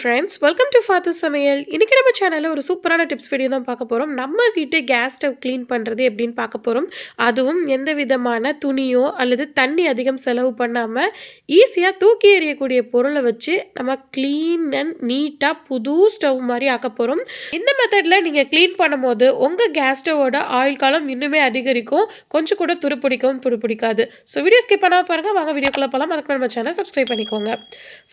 Friends welcome to ஃபாத்து சமையல் இன்றைக்கி நம்ம சேனலில் ஒரு சூப்பரான டிப்ஸ் வீடியோ தான் பார்க்க போகிறோம் நம்ம வீட்டு கேஸ் ஸ்டவ் க்ளீன் பண்ணுறது எப்படின்னு பார்க்க போகிறோம் அதுவும் எந்த விதமான துணியோ அல்லது தண்ணி அதிகம் செலவு பண்ணாமல் ஈஸியாக தூக்கி எறியக்கூடிய பொருளை வச்சு நம்ம க்ளீன் அண்ட் நீட்டாக புது ஸ்டவ் மாதிரி ஆக்க போகிறோம் இந்த மெத்தடில் நீங்கள் க்ளீன் பண்ணும்போது உங்கள் கேஸ் ஸ்டவோட ஆயில் காலம் இன்னுமே அதிகரிக்கும். கொஞ்சம் கூட துருப்பிடிக்கவும் துருப்பிடிக்காது. ஸோ வீடியோ ஸ்கிப் பண்ணாமல் பாருங்கள் வாங்க வீடியோக்குள்ளே போகலாம் அதுக்கு நம்ம சேனல் சப்ஸ்கிரைப் பண்ணிக்கோங்க.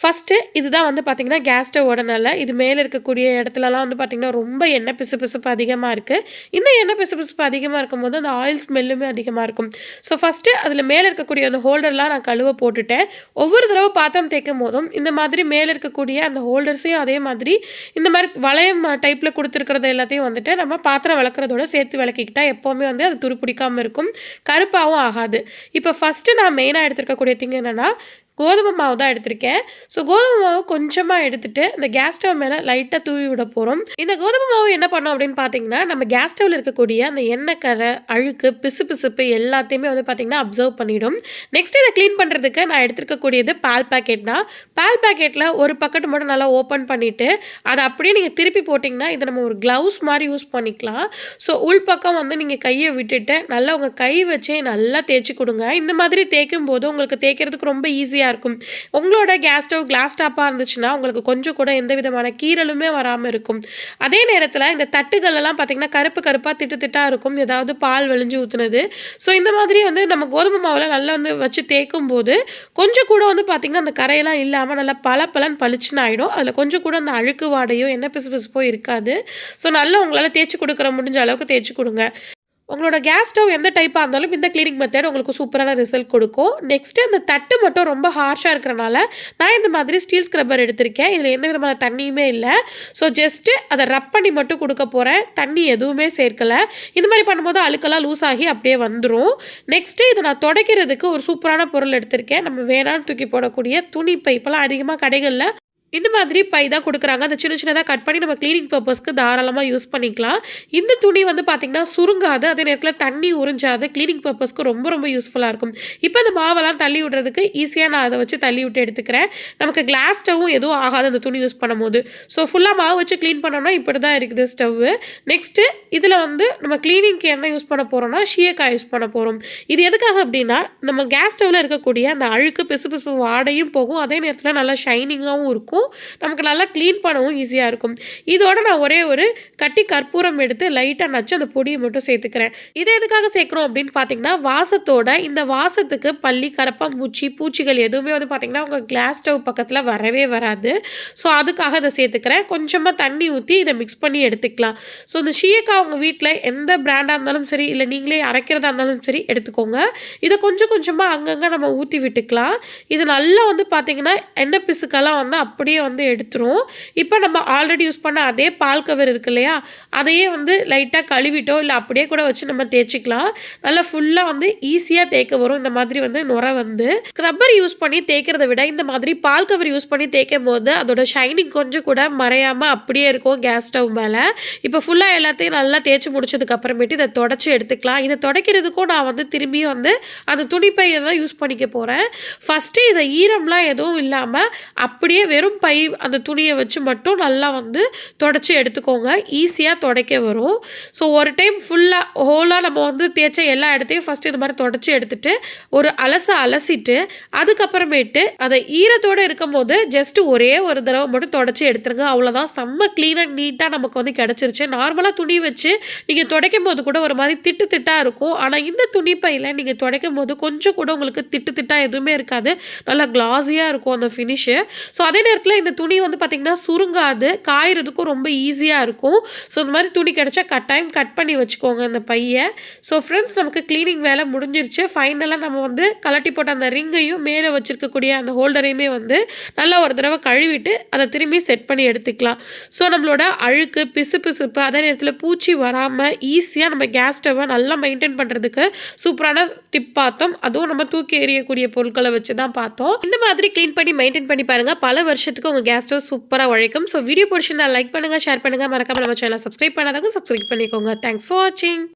ஃபஸ்ட்டு இதுதான் வந்து பார்த்திங்கன்னா கேஸ் ஸ்டவோட நல்ல இது மேலே இருக்கக்கூடிய இடத்துலலாம் வந்து பார்த்திங்கன்னா ரொம்ப எண்ணெய் பிசு பிசுப்பு அதிகமாக இருக்குது இந்த எண்ணெய் பிசு பிசுப்பு அதிகமாக இருக்கும்போது அந்த ஆயில் ஸ்மெல்லுமே அதிகமாக இருக்கும். ஸோ ஃபஸ்ட்டு அதில் மேலே இருக்கக்கூடிய அந்த ஹோல்டர்லாம் நான் கழுவ போட்டுட்டேன். ஒவ்வொரு தடவை பாத்திரம் தேய்க்கும் போதும் இந்த மாதிரி மேலே இருக்கக்கூடிய அந்த ஹோல்டர்ஸையும் அதே மாதிரி இந்த மாதிரி வளையம் டைப்பில் கொடுத்துருக்கிறது எல்லாத்தையும் வந்துட்டு நம்ம பாத்திரம் விளக்குறதோட சேர்த்து விளக்கிக்கிட்டால் எப்போவுமே வந்து அது துருப்பிடிக்காமல் இருக்கும். கருப்பாகவும் ஆகாது. இப்போ ஃபஸ்ட்டு நான் மெயினாக எடுத்துருக்கக்கூடிய திங் என்னென்னா கோதுமை மாவு தான் எடுத்திருக்கேன். ஸோ கோதுமை மாவு கொஞ்சமாக எடுத்துகிட்டு இந்த கேஸ் ஸ்டவ் மேலே லைட்டாக தூவி விட போகிறோம் இந்த கோதுமை மாவு என்ன பண்ணோம் அப்படின்னு பார்த்தீங்கன்னா நம்ம கேஸ் ஸ்டவ்வில் இருக்கக்கூடிய அந்த எண்ணெய் கரை அழுக்கு பிசு பிசுப்பு எல்லாத்தையுமே வந்து பார்த்திங்கன்னா அப்சர்வ் பண்ணிவிடும் நெக்ஸ்ட் இதை க்ளீன் பண்ணுறதுக்கு நான் எடுத்துருக்கக்கூடியது பால் பேக்கெட் தான். பால் பேக்கெட்டில் ஒரு பக்கெட் மட்டும் நல்லா ஓப்பன் பண்ணிவிட்டு அதை அப்படியே நீங்கள் திருப்பி போட்டிங்கன்னா இதை நம்ம ஒரு க்ளவுஸ் மாதிரி யூஸ் பண்ணிக்கலாம். ஸோ உள்பக்கம் வந்து நீங்கள் கையை விட்டுட்டு நல்லா உங்கள் கை வச்சே நல்லா தேய்ச்சி கொடுங்க. இந்த மாதிரி தேய்க்கும் போது உங்களுக்கு தேய்க்கிறதுக்கு ரொம்ப ஈஸியாக ஈஸியாக இருக்கும். உங்களோட கேஸ் ஸ்டவ் கிளாஸ் டாப்பாக இருந்துச்சுன்னா உங்களுக்கு கொஞ்சம் கூட எந்த விதமான கீரலுமே வராமல் இருக்கும். அதே நேரத்தில் இந்த தட்டுகள்லாம் பார்த்திங்கன்னா கருப்பு கருப்பாக திட்டு திட்டாக இருக்கும். ஏதாவது பால் வெளிஞ்சு ஊற்றுனது ஸோ இந்த மாதிரி வந்து நம்ம கோதுமை மாவில் நல்லா வந்து வச்சு தேய்க்கும் போது கொஞ்சம் கூட வந்து பார்த்திங்கன்னா அந்த கரையெல்லாம் இல்லாமல் நல்லா பல பலன் பளிச்சுன்னு ஆகிடும் அதில் கொஞ்சம் கூட அந்த அழுக்கு வாடையோ என்ன பிசு பிசுப்போ இருக்காது. ஸோ நல்லா உங்களால் தேய்ச்சி கொடுக்குற முடிஞ்ச அளவுக்கு தேய்ச்சி கொடுங்க. உங்களோட கேஸ் ஸ்டவ் எந்த டைப்பாக இருந்தாலும் இந்த க்ளீனிங் மெத்தட் உங்களுக்கு சூப்பரான ரிசல்ட் கொடுக்கும். நெக்ஸ்ட்டு அந்த தட்டு மட்டும் ரொம்ப ஹார்ஷாக இருக்கிறனால நான் இந்த மாதிரி ஸ்டீல் ஸ்க்ரப்பர் எடுத்திருக்கேன். இதில் எந்த விதமான தண்ணியுமே இல்லை. ஸோ ஜஸ்ட்டு அதை ரப் பண்ணி மட்டும் கொடுக்க போகிறேன் தண்ணி எதுவுமே சேர்க்கலை. இந்த மாதிரி பண்ணும்போது அழுக்கெல்லாம் லூஸ் ஆகி அப்படியே வந்துடும் நெக்ஸ்ட்டு இதை நான் துடைக்கிறதுக்கு ஒரு சூப்பரான பொருள் எடுத்திருக்கேன். நம்ம வேணான்னு தூக்கி போடக்கூடிய துணி பைப்பெல்லாம் அதிகமாக கடைகளில் இந்த மாதிரி பை தான் கொடுக்குறாங்க. அந்த சின்ன சின்னதாக கட் பண்ணி நம்ம க்ளீனிங் பர்பஸ்க்கு தாராளமாக யூஸ் பண்ணிக்கலாம். இந்த துணி வந்து பார்த்திங்கன்னா சுருங்காது. அதே நேரத்தில் தண்ணி உறிஞ்சாது. க்ளீனிங் பர்பஸ்க்கு ரொம்ப ரொம்ப யூஸ்ஃபுல்லாக இருக்கும். இப்போ அந்த மாவெல்லாம் தள்ளி விடுறதுக்கு ஈஸியாக நான் அதை வச்சு தள்ளி விட்டு எடுத்துக்கிறேன். நமக்கு கிளாஸ் ஸ்டவ்வும் எதுவும் ஆகாது அந்த துணி யூஸ் பண்ணும்போது. ஸோ ஃபுல்லாக மாவு வச்சு க்ளீன் பண்ணோம்னா இப்படி தான் இருக்குது ஸ்டவ்வு நெக்ஸ்ட்டு இதில் வந்து நம்ம க்ளீனிங்க்கு என்ன யூஸ் பண்ண போகிறோம்னா ஷியக்காய் யூஸ் பண்ண போகிறோம் இது எதுக்காக அப்படின்னா நம்ம கேஸ் ஸ்டவ்வில் இருக்கக்கூடிய அந்த அழுக்கு பிசு பிசு வாடையும் போகும். அதே நேரத்தில் நல்லா ஷைனிங்காகவும் இருக்கும். இருக்கும். நமக்கு நல்லா க்ளீன் பண்ணவும் ஈஸியாக இருக்கும். இதோட நான் ஒரே ஒரு கட்டி கற்பூரம் எடுத்து லைட்டாக நச்சு அந்த பொடியை மட்டும் சேர்த்துக்கிறேன். இதை எதுக்காக சேர்க்குறோம் அப்படின்னு பார்த்தீங்கன்னா வாசத்தோட இந்த வாசத்துக்கு பள்ளி கரப்பாம்பூச்சி பூச்சிகள் எதுவுமே வந்து பார்த்திங்கன்னா உங்கள் கிளாஸ் ஸ்டவ் பக்கத்தில் வரவே வராது. ஸோ அதுக்காக அதை சேர்த்துக்கிறேன். கொஞ்சமாக தண்ணி ஊற்றி இதை மிக்ஸ் பண்ணி எடுத்துக்கலாம். ஸோ இந்த ஷீயக்காய் உங்கள் வீட்டில் எந்த பிராண்டாக இருந்தாலும் சரி இல்லை நீங்களே அரைக்கிறதா இருந்தாலும் சரி எடுத்துக்கோங்க. இதை கொஞ்சம் கொஞ்சமாக அங்கங்கே நம்ம ஊற்றி விட்டுக்கலாம். இது நல்லா வந்து பார்த்திங்கன்னா எண்ணெய் பிசுக்கெல்லாம் வந்து அப்படி அப்படியே வந்து எடுத்துரும். இப்போ நம்ம ஆல்ரெடி யூஸ் பண்ண அதே பால் கவர் இருக்கு இல்லையா? அதையே வந்து லைட்டாக கழுவிட்டோ இல்லை அப்படியே கூட வச்சு நம்ம தேய்ச்சிக்கலாம். நல்லா ஃபுல்லாக வந்து ஈஸியாக தேய்க்க வரும். இந்த மாதிரி வந்து நுரை வந்து. ஸ்க்ரப்பர் யூஸ் பண்ணி தேய்க்கிறத விட இந்த மாதிரி பால் கவர் யூஸ் பண்ணி தேய்க்கும் போது அதோட ஷைனிங் கொஞ்சம் கூட மறையாமல் அப்படியே இருக்கும் கேஸ் ஸ்டவ் மேலே. இப்போ ஃபுல்லாக எல்லாத்தையும் நல்லா தேய்ச்சி முடிச்சதுக்கு அப்புறமேட்டு இதை தொடச்சி எடுத்துக்கலாம். இதை துடைக்கிறதுக்கும் நான் வந்து திரும்பி வந்து அந்த துணிப்பையை தான் யூஸ் பண்ணிக்க போகிறேன் ஃபஸ்ட்டு இதை ஈரம்லாம் எதுவும் இல்லாமல் அப்படியே வெறும் பை அந்த துணியை வச்சு மட்டும் நல்லா வந்து தொடச்சி எடுத்துக்கோங்க. ஈஸியாக துடைக்க வரும். ஸோ ஒரு டைம் ஃபுல்லாக ஹோலாக நம்ம வந்து தேய்ச்ச எல்லா இடத்தையும் ஃபஸ்ட்டு இது மாதிரி தொடச்சி எடுத்துட்டு ஒரு அலச அலசிட்டு அதுக்கப்புறமேட்டு அதை ஈரத்தோடு இருக்கும் போது ஜஸ்ட்டு ஒரே ஒரு தடவை மட்டும் தொடச்சி எடுத்துருங்க. அவ்வளோதான் செம்ம க்ளீனாக நீட்டாக நமக்கு வந்து கிடச்சிருச்சு. நார்மலாக துணி வச்சு நீங்கள் துடைக்கும் போது கூட ஒரு மாதிரி திட்டு திட்டாக இருக்கும். ஆனால் இந்த துணி பையில் நீங்கள் துடைக்கும் போது கொஞ்சம் கூட உங்களுக்கு திட்டு திட்டாக எதுவுமே இருக்காது. நல்லா கிளாஸியாக இருக்கும் அந்த ஃபினிஷு ஸோ அதே நேரத்தில் நேரத்தில் இந்த துணி வந்து பார்த்திங்கன்னா சுருங்காது காயறதுக்கும் ரொம்ப ஈஸியாக இருக்கும். ஸோ இந்த மாதிரி துணி கிடச்சா கட்டாயம் கட் பண்ணி வச்சுக்கோங்க அந்த பையை. ஸோ ஃப்ரெண்ட்ஸ் நமக்கு க்ளீனிங் வேலை முடிஞ்சிருச்சு. ஃபைனலாக நம்ம வந்து கலட்டி போட்ட அந்த ரிங்கையும் மேலே வச்சுருக்கக்கூடிய அந்த ஹோல்டரையுமே வந்து நல்லா ஒரு தடவை கழுவிட்டு அதை திரும்பி செட் பண்ணி எடுத்துக்கலாம். ஸோ நம்மளோட அழுக்கு பிசு பிசுப்பு அதே நேரத்தில் பூச்சி வராமல் ஈஸியாக நம்ம கேஸ் ஸ்டவ்வை நல்லா மெயின்டைன் பண்ணுறதுக்கு சூப்பரான டிப் பார்த்தோம். அதுவும் நம்ம தூக்கி எறியக்கூடிய பொருட்களை வச்சு தான் பார்த்தோம். இந்த மாதிரி க்ளீன் பண்ணி மெயின்டைன் பண்ணி பாருங்கள் பல வருஷத்துக்கு வருஷத்துக்கு உங்கள் கேஸ் ஸ்டவ் சூப்பராக உழைக்கும். ஸோ வீடியோ பிடிச்சிருந்தா லைக் பண்ணுங்கள் ஷேர் பண்ணுங்கள் மறக்காமல் நம்ம சேனல் சப்ஸ்கிரைப் பண்ணாதவங்க சப்ஸ்கிரைப் பண்ணிக்கோங்க. தேங்க்ஸ் ஃபார் வாட்சிங்